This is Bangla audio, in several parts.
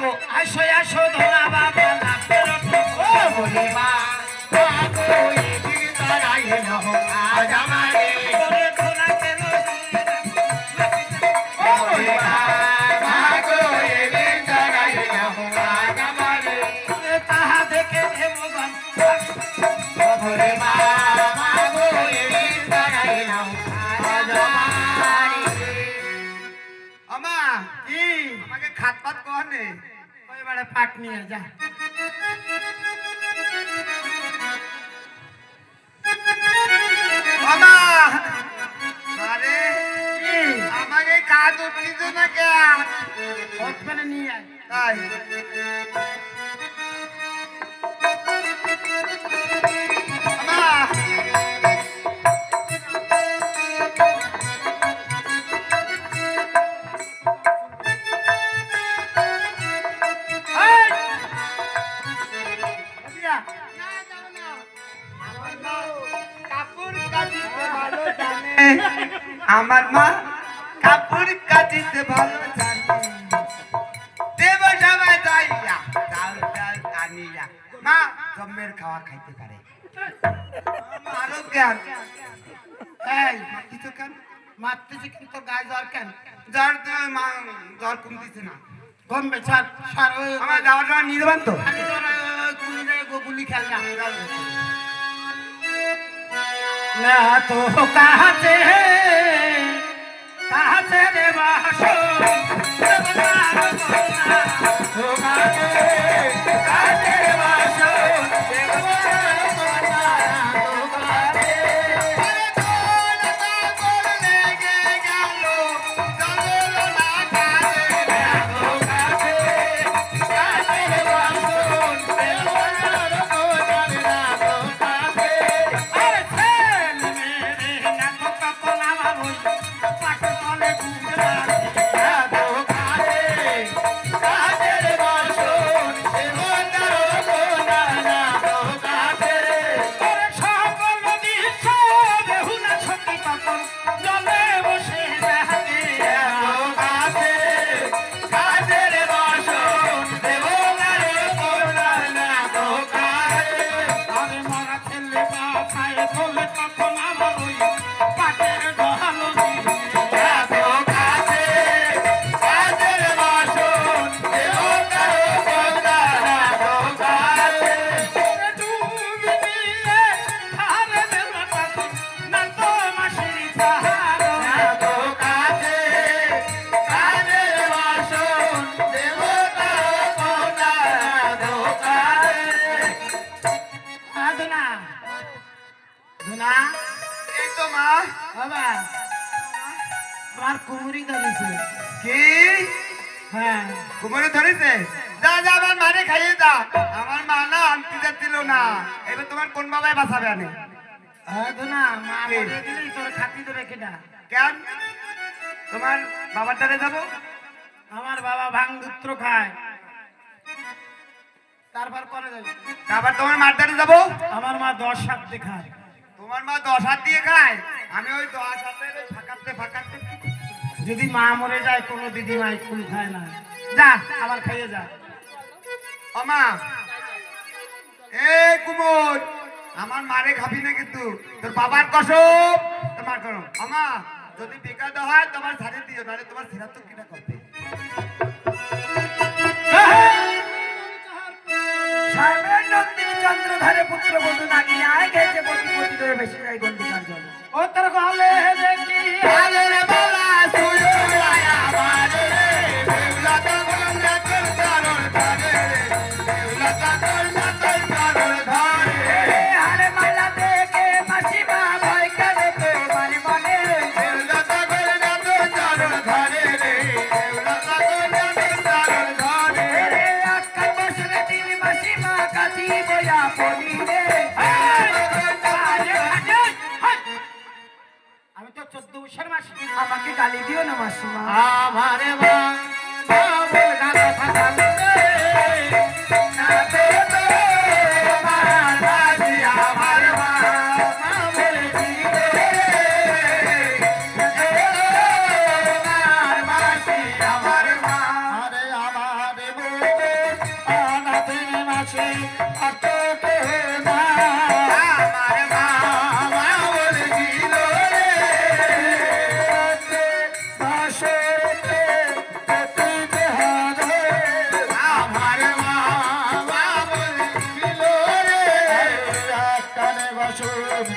যাব আসো আসো ধরা বাবা বলি মা আজ আমারে তোরে আমা কি? আমাকে খাত পাত কর নে ওই বাড়ে পাট নিয়ে যা। আমা আরে আমাকে কাজ উঠিস না কে ওখানে নিয়ে আয়। তাই? আমার মা কাপড় কাটিতে ভালো জানে। দেব সবাই যাইয়া চাল চাল আনিয়া। মা জম্মের খাওয়া খাইতে পারে। আরও জ্ঞান এই কিছু কেন? মারতেছি কিন্তু গায়ে জ্বর কেন? জ্বর মা জ্বর কমতেছে না। কমবে ছাড় ওই আমার যাওয়ার নিয়ে দেবেন তো। গুলি খেল না তো কাছে কাছে রে আমার কুমুরি ধরেছে। কি? হ্যাঁ কুমারে ধরেছে? যা যা আমার মারে খাইয়ে যা। আমার মা না আনতে যাচ্ছিল না। এবার তোমার কোন বাবাই বাঁচাবে আনে? ধুনা মা মরে দিলেই তোর খাতি দেবে কেটা কেন? তোমার বাবার দ্বারে যাব আমার বাবা ভাং দুত্র খায়। তারপর করে যাবে তারপর তোমার মার দ্বারে যাব আমার মা দশ সাত দেখায় তোমার মা দশ হাত দিয়ে খায়? আমি ওই দশ হাতের ফাঁকাতে ফাঁকাতে যদি মা মরে যায় কোনো দিদি মাই কুল খায় না। যা আবার খাইয়ে যা। আমা এ কুমোর আমার মারে খাবি না কিন্তু। তোর বাবার কসম তোমার করো আমা যদি বেকার হয় তোমার ছাড়ে দিও নাহলে তোমার সিরা তো কিনা করবে। চন্দ্রধারে পুত্র বধূ নাগিনী আয় গেছে পতি পতি ধরে বেশি যায় গন্ডিকার জল ও তোর গলে দেখি আমি তো চোদ্দ বছর মাসি আমাকে গালি দিও না মাসিমা আমার মা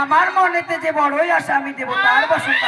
আমার মনেতে যে বড়ই আসে আমি দেবো তার বসন্ত